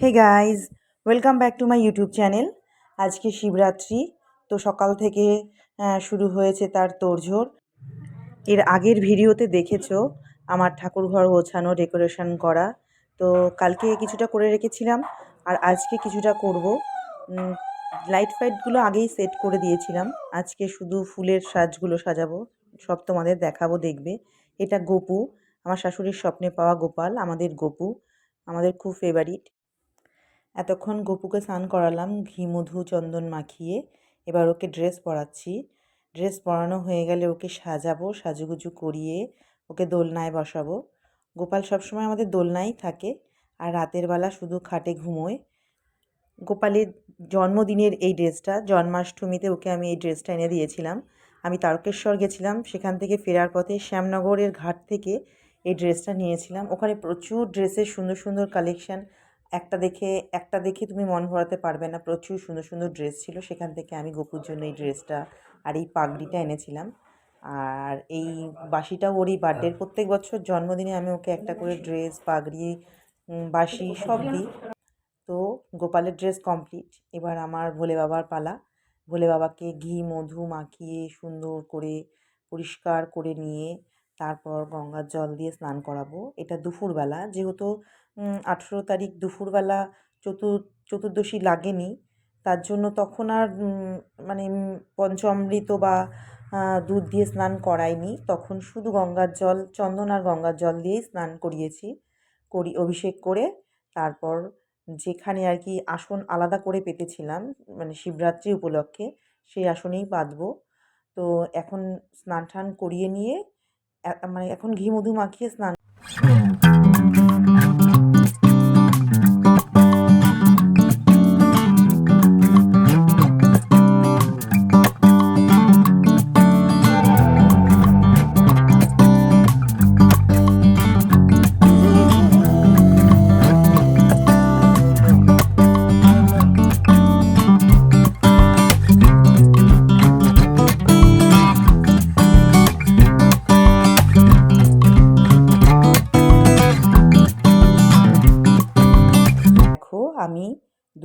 Hey guys welcome back to my YouTube channel আজকে শিবরাত্রি, তো সকাল থেকে শুরু হয়েছে তার তোড়জোড়। এর আগের ভিডিওতে দেখেছ, আমার ঠাকুরঘর গোছানো, ডেকোরেশন করা। তো কালকে কিছুটা করে রেখেছিলাম, আর আজকে কিছুটা করব। লাইট ফাইটগুলো আগেই সেট করে দিয়েছিলাম। আজকে শুধু ফুলের সাজগুলো সাজাবো, সব তোমাদের দেখাবো, দেখবে। এটা গোপু, আমার শাশুড়ির স্বপ্নে পাওয়া গোপাল, আমাদের গোপু, আমাদের খুব ফেভারিট এতক্ষণ গপুকে স্নান করালাম, ঘি, মধু, চন্দন মাখিয়ে। এবার ওকে ড্রেস পরাচ্ছি। ড্রেস পরানো হয়ে গেলে ওকে সাজাবো, সাজুগুজু করিয়ে ওকে দোলনায় বসাবো। গোপাল সবসময় আমাদের দোলনায় থাকে আর রাতের বেলা শুধু খাটে ঘুমোয়। গোপালের জন্মদিনের এই ড্রেসটা, জন্মাষ্টমীতে ওকে আমি এই ড্রেসটা এনে দিয়েছিলাম। আমি তারকেশ্বর গেছিলাম, সেখান থেকে ফেরার পথে শ্যামনগরের ঘাট থেকে এই ড্রেসটা নিয়েছিলাম। ওখানে প্রচুর ড্রেসের সুন্দর সুন্দর কালেকশন একটা দেখে একটা দেখে তুমি মন ভরাতে পারবে না। প্রচুর সুন্দর সুন্দর ড্রেস ছিল। সেখান থেকে আমি গোপুর জন্য এই ড্রেসটা আর এই পাগড়িটা এনেছিলাম। আর এই বাসিটাও ওরই বার্থডের প্রত্যেক বছর জন্মদিনে আমি ওকে একটা করে ড্রেস পাগড়ি বাসি সব দিই। তো গোপালের ড্রেস কমপ্লিট এবার আমার ভোলে বাবার পালা। ভোলে বাবাকে ঘি মধু মাখিয়ে সুন্দর করে পরিষ্কার করে নিয়ে তারপর গঙ্গার জল দিয়ে স্নান করাবো। এটা দুপুরবেলা। যেহেতু আঠেরো তারিখ দুপুরবেলা চতুর, চতুর্দশী লাগেনি, তার জন্য তখন আর মানে পঞ্চামৃত বা দুধ দিয়ে স্নান করাইনি। তখন শুধু গঙ্গার জল, চন্দন আর গঙ্গার জল দিয়েই স্নান করিয়েছি। করি, অভিষেক করে তারপর যেখানে আর কি আসন আলাদা করে পেতেছিলাম মানে শিবরাত্রি উপলক্ষে, সেই আসনেই পাতবো তো এখন স্নান টান করিয়ে নিয়ে মানে এখন ঘি মধু মাখিয়ে স্নান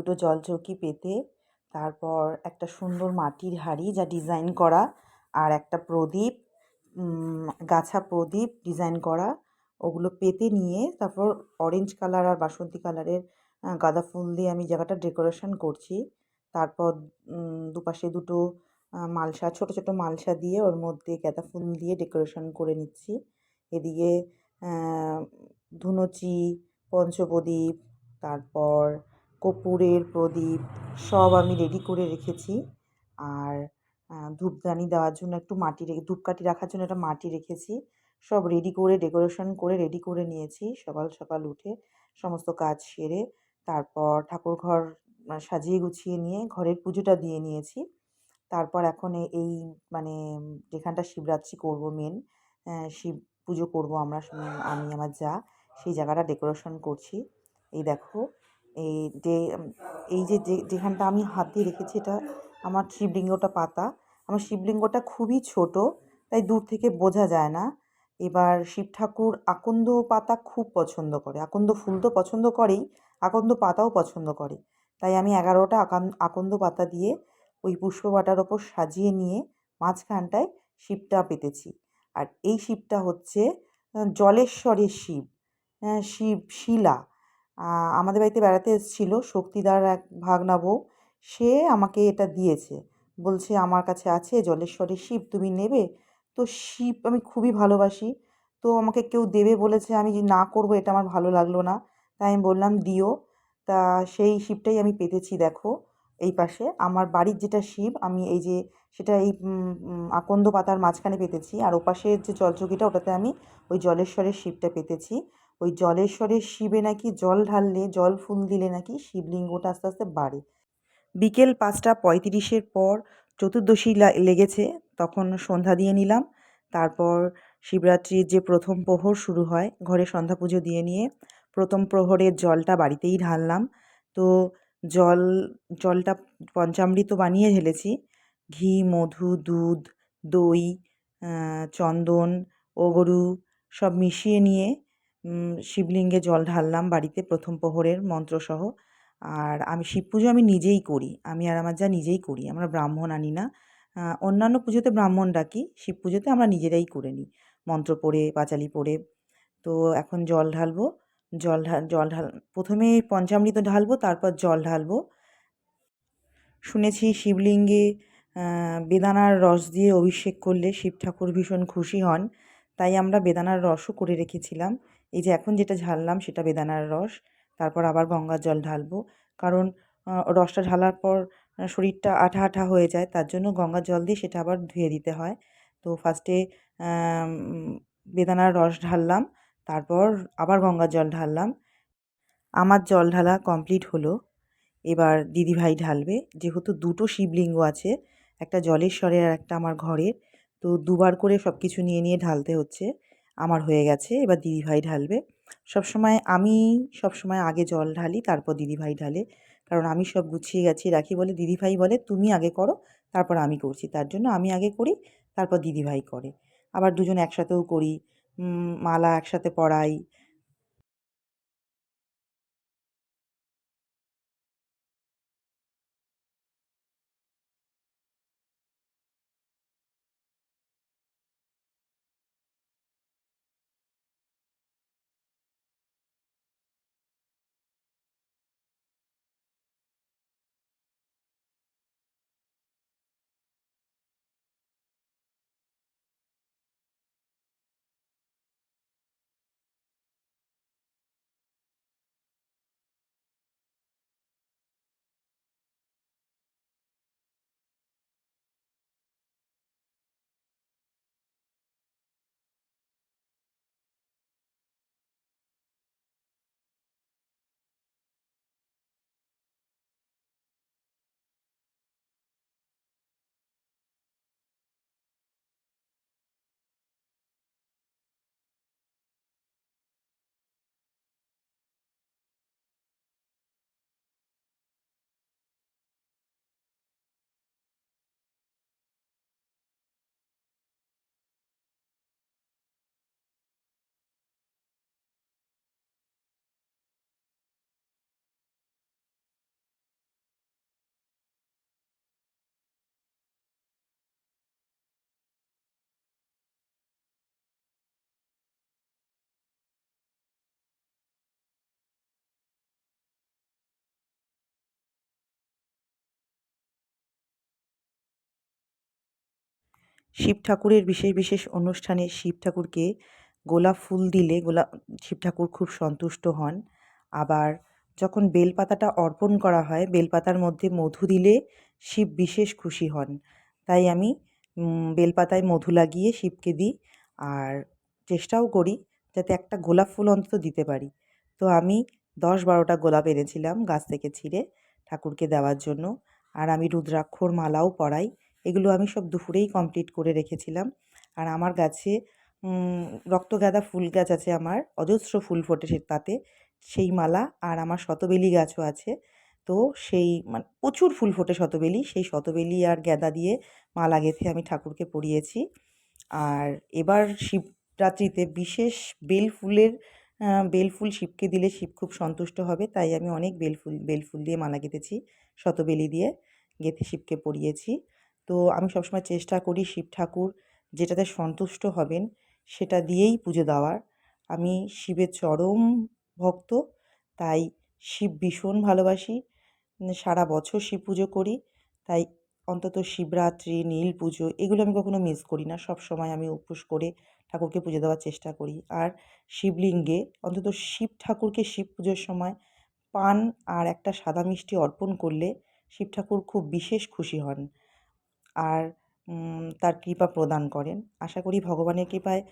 দুটো জলচৌকি পেতে, তারপর একটা সুন্দর মাটির হাঁড়ি যা ডিজাইন করা আর একটা প্রদীপ গাছা প্রদীপ ডিজাইন করা। ওগুলো পেতে নিয়ে তারপর অরেঞ্জ কালার আর বাসন্তী কালারের গাঁদা ফুল দিয়ে আমি জায়গাটা ডেকোরেশন করছি, তারপর দুপাশে দুটো মালসা, ছোট ছোট মালসা দিয়ে ওর মধ্যে গাঁদা ফুল দিয়ে ডেকোরেশন করে নিচ্ছি। এদিকে ধুনুচি, পঞ্চপ্রদীপ, তারপর কর্পূরের প্রদীপ, সব আমি রেডি করে রেখেছি। আর ধূপদানি দেওয়ার জন্য একটু মাটি রেখে ধূপকাঠি রাখার জন্য একটা মাটি রেখেছি। সব রেডি করে ডেকোরেশন করে রেডি করে নিয়েছি সকাল সকাল উঠে। সমস্ত কাজ সেরে তারপর ঠাকুর ঘর সাজিয়ে গুছিয়ে নিয়ে ঘরের পুজোটা দিয়ে নিয়েছি। তারপর এখন এই মানে যেখানটা শিবরাত্রি করব মেন শিব পুজো করব আমরা আমি, আমার যা, সেই জায়গাটা ডেকোরেশন করছি। এই দেখো এই যে এই যে যেখানটা আমি হাত দিয়ে রেখেছি এটা আমার শিবলিঙ্গটা পাতা। আমার শিবলিঙ্গটা খুবই ছোট, তাই দূর থেকে বোঝা যায় না। এবার শিব ঠাকুর আকন্দ পাতা খুব পছন্দ করে। আকন্দ ফুল তো পছন্দ করেই, আকন্দ পাতাও পছন্দ করে। তাই আমি এগারোটা আকান, আকন্দ পাতা দিয়ে ওই পুষ্পবাটার ওপর সাজিয়ে নিয়ে মাঝখানটায় শিবটা পেতেছি। আর এই শিবটা হচ্ছে জলেশ্বরের শিব শিব শিলা। আমাদের বাড়িতে বেড়াতে এসেছিল, শক্তিদার এক ভাগনা বউ। সে আমাকে এটা দিয়েছে। বলছে, আমার কাছে আছে জলেশ্বরের শিব, তুমি নেবে? তো শিব আমি খুবই ভালোবাসি। তো আমাকে কেউ দেবে বলেছে, আমি না করব, এটা আমার ভালো লাগল না। তাই আমি বললাম, দিও। তা সেই শিবটাই আমি পেতেছি, দেখো, এই পাশে। আমার বাড়ির যেটা শিব, আমি এই যে, সেটা এই আকন্দ পাতার মাঝখানে পেতেছি। আর ওপাশের যে জলচৌকিটা, ওটাতে আমি ওই জলেশ্বরের শিবটা পেতেছি। ওই জলেশ্বরের শিবে নাকি জল ঢাললে, জল ফুল দিলে নাকি শিবলিঙ্গটা আস্তে আস্তে বাড়ে। বিকেল পাঁচটা পঁয়ত্রিশের পর চতুর্দশী লেগেছে, তখন সন্ধ্যা দিয়ে নিলাম। তারপর শিবরাত্রির যে প্রথম প্রহর শুরু হয়, ঘরে সন্ধ্যা পুজো দিয়ে নিয়ে প্রথম প্রহরের জলটা বাড়িতেই ঢাললাম। তো জল, জলটা পঞ্চামৃত বানিয়ে ঢেলেছি। ঘি, মধু, দুধ, দই চন্দন, ওগরু সব মিশিয়ে নিয়ে শিবলিঙ্গে জল ঢাললাম বাড়িতে প্রথম প্রহরের মন্ত্রসহ। আর আমি শিব পুজো আমি নিজেই করি, আমি আর আমার যা নিজেই করি, আমরা ব্রাহ্মণ আনি না। অন্যান্য পুজোতে ব্রাহ্মণ ডাকি শিব পুজোতে আমরা নিজেরাই করে নিই, মন্ত্র পড়ে, পাঁচালি পড়ে। তো এখন জল ঢালবো, জল ঢাল জল ঢাল, প্রথমে পঞ্চামৃত ঢালবো, তারপর জল ঢালবো। শুনেছি শিবলিঙ্গে বেদানার রস দিয়ে অভিষেক করলে শিব ঠাকুর ভীষণ খুশি হন, তাই আমরা বেদানার রসও করে রেখেছিলাম। এই যে এখন যেটা ঝাললাম সেটা বেদানার রস। তারপর আবার গঙ্গার জল ঢালবো। কারণ রসটা ঢালার পর শরীরটা আঠা আঠা হয়ে যায়। তার জন্য গঙ্গার জল দিয়ে সেটা আবার ধুয়ে দিতে হয়। তো ফার্স্টে বেদানার রস ঢাললাম। তারপর আবার গঙ্গার জল ঢাললাম। আমার জল ঢালা কমপ্লিট হলো। এবার দিদিভাই ঢালবে। যেহেতু দুটো শিবলিঙ্গ আছে, একটা জলেশ্বরের আর একটা আমার ঘরের। তো দুবার করে সব কিছু নিয়ে নিয়ে ঢালতে হচ্ছে। আমার হয়ে গেছে, এবার দিদিভাই ঢালবে। সবসময় আমি সবসময় আগে জল ঢালি, তারপর দিদিভাই ঢালে। কারণ আমি সব গুছিয়ে গেছি, রাখি বলে দিদিভাই বলে, তুমি আগে করো, তারপর আমি করছি। তার জন্য আমি আগে করি, তারপর দিদিভাই করে। আবার দুজন একসাথেও করি মালা একসাথে পরাই শিব ঠাকুরের বিশেষ বিশেষ অনুষ্ঠানে শিব ঠাকুরকে গোলাপ ফুল দিলে গোলাপ শিব ঠাকুর খুব সন্তুষ্ট হন। আবার যখন বেলপাতাটা অর্পণ করা হয়, বেলপাতার মধ্যে মধু দিলে শিব বিশেষ খুশি হন। তাই আমি বেলপাতায় মধু লাগিয়ে শিবকে দিই আর চেষ্টাও করি যাতে একটা গোলাপ ফুল অন্তত দিতে পারি। তো আমি দশ বারোটা গোলাপ এনেছিলাম গাছ থেকে ছিঁড়ে ঠাকুরকে দেওয়ার জন্য। আর আমি রুদ্রাক্ষর মালাও পরাই। এগুলো আমি সব দুপুরেই কমপ্লিট করে রেখেছিলাম। আর আমার গাছে রক্ত রক্তগাঁদা ফুল গাছ আছে আমার, অজস্র ফুল ফোটে সে তাতে, সেই মালা আর আমার শতবেলি গাছও আছে। তো সেই মানে প্রচুর ফুল ফোটে শতবেলি, সেই শতবেলি আর গ্যাদা দিয়ে মালা গেঁথে আমি ঠাকুরকে পরিয়েছি। আর এবার শিবরাত্রিতে বিশেষ বেল ফুলের বেল ফুল শিবকে দিলে শিব খুব সন্তুষ্ট হবে, তাই আমি অনেক বেল ফুল বেল ফুল দিয়ে মালা গেঁথেছি, শতবেলি দিয়ে গেঁথে শিবকে পরিয়েছি। তো আমি সবসময় চেষ্টা করি শিব ঠাকুর যেটাতে সন্তুষ্ট হবেন সেটা দিয়েই পুজো দেওয়ার। আমি শিবের চরম ভক্ত, তাই শিব ভীষণ ভালোবাসি। সারা বছর শিব পুজো করি, তাই অন্তত শিবরাত্রি, নীল পুজো এগুলো আমি কখনো মিস করি না। সব সময় আমি উপোস করে ঠাকুরকে পুজো দেওয়ার চেষ্টা করি। আর শিবলিঙ্গে অন্তত শিব ঠাকুরকে শিব পুজোর সময় পান আর একটা সাদা মিষ্টি অর্পণ করলে শিব ঠাকুর খুব বিশেষ খুশি হন। আর তার কৃপা প্রদান করেন। আশা করি ভগবানের কৃপায়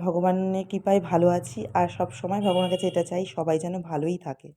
ভগবানের কৃপায় ভালো আছি। আর সব সময় ভগবানের কাছে এটা চাই, সবাই যেন ভালোই থাকে।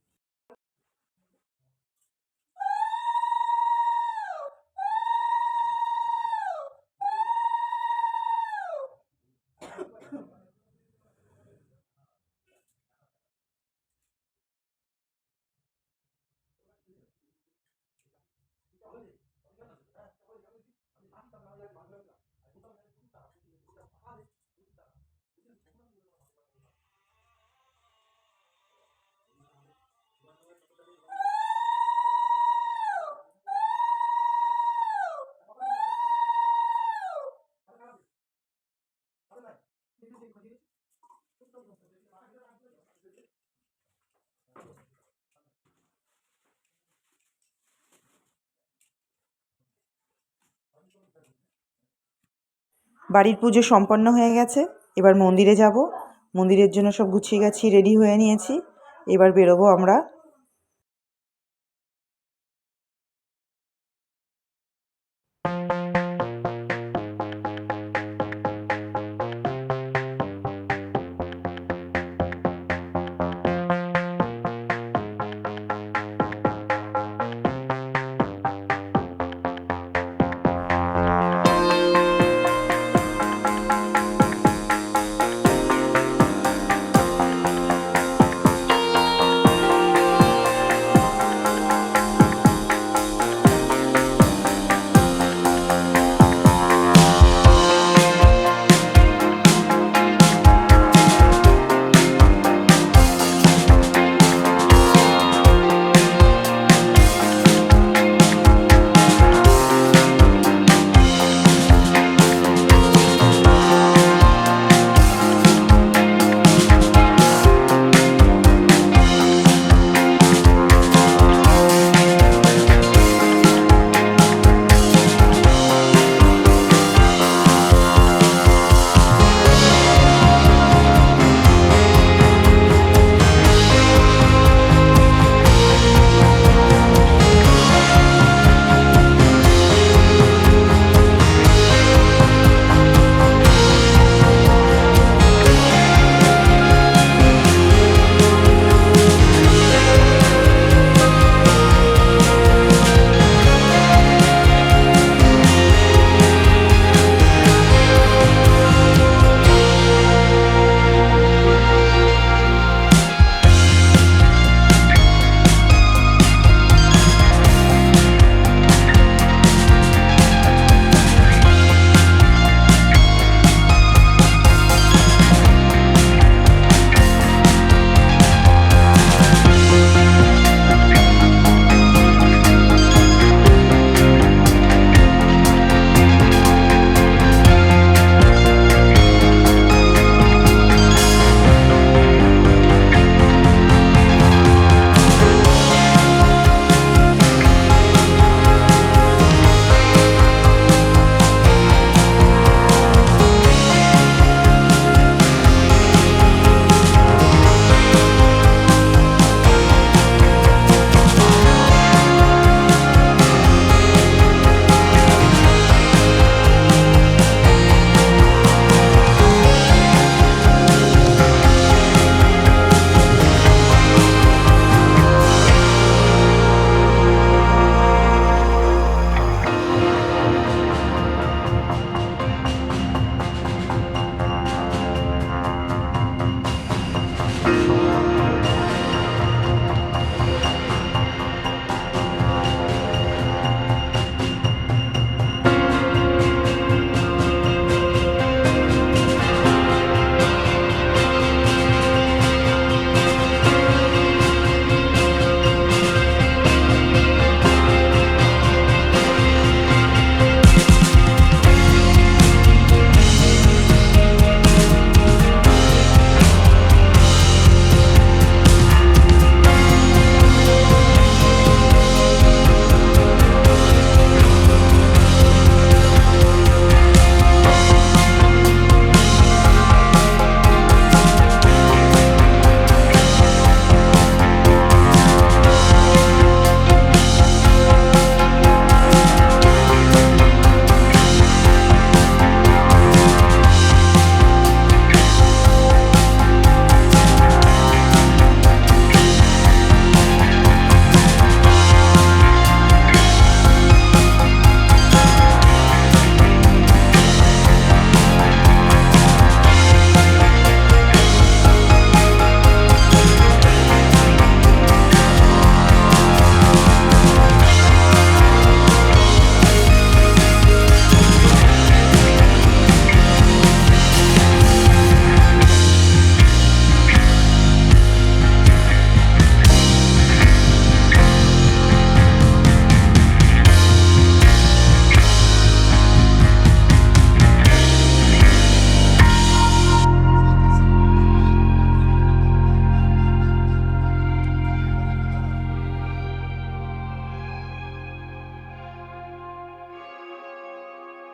বাড়ির পুজো সম্পন্ন হয়ে গেছে। এবার মন্দিরে যাব। মন্দিরের জন্য সব গুছিয়ে গাছি রেডি হয়ে নিয়েছি। এবার বেরোবো আমরা